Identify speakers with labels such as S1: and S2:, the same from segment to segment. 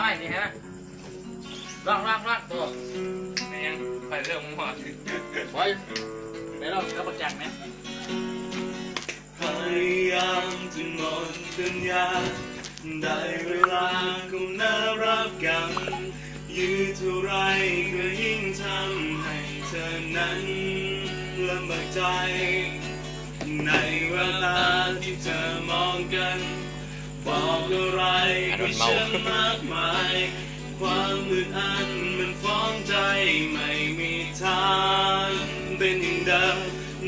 S1: ได้นี่ฮะร่างร่างร่างตัวไม่ยังไปเรื่องหมดไว้ไปเรากระปักแจกไหม
S2: พยายามจะหมดสัญญาได้เวลาคงน่ารักกันยืดเท่าไรก็ยิ่งทำให้เธอนั้นลำบากใจ ในเวลาที่เธอมองกัน บอกอะไรให้ฉันมากมาย ความอึดอัดมันฟ้องใจไม่มีทางเป็นอย่างเดิม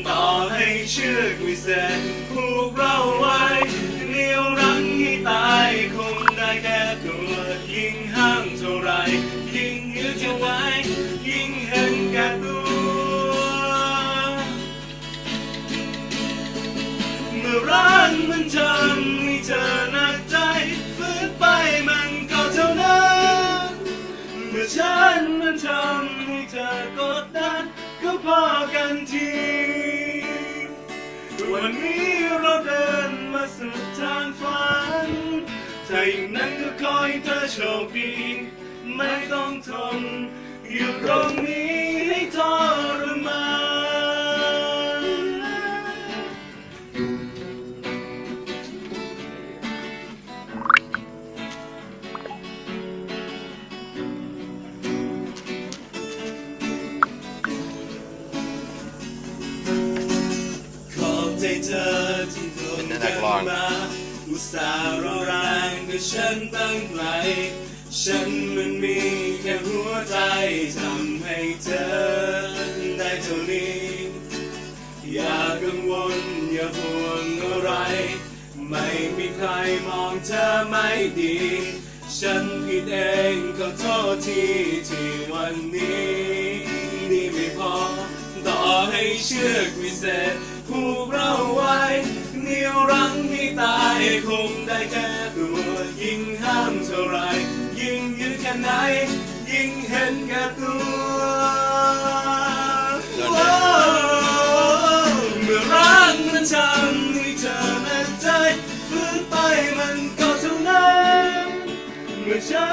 S2: ต่อให้เชือกวิเศษผูกเราไว้เหนียวรั้งให้ตายคงได้แค่ตัวยิ่งห้ามเท่าไร ยิ่งยืดเท่าไว้ ยิ่งเห็นแก่ตัวเมื่อรักมันทำใื่อฉันมันทำให้เธอกดดันก็พอกันที วันนี้เราเดินมาสุดทางฝัน ถ้าอย่างนั้นก็คอยเธอโชคดี ไม่ต้องทนอยู่ตรงนี้ ใจเธอที่ทนกันมาอุตส่าห์รอแรงกับฉันตั้งไกลฉันมันมีแค่หัวใจทำให้เธอได้เท่านี้อย่ากังวลอย่าห่วงอะไร ไม่มีใครมองเธอไม่ดี ฉันผิดเองก็โทษทีที่วันนี้ดีไม่พอต่อให้เชือกวิเศษผูกเราายคงได้แค่ตัวยิ่งห้ามเท่าไร ยิ่งยื้อแค่ไหน ยิ่งเห็นแก่ตัวเมื่อรักมันทำให้เธอแม่ใจฟื้นไปมันก็เท่านั้นเมื่อฉัน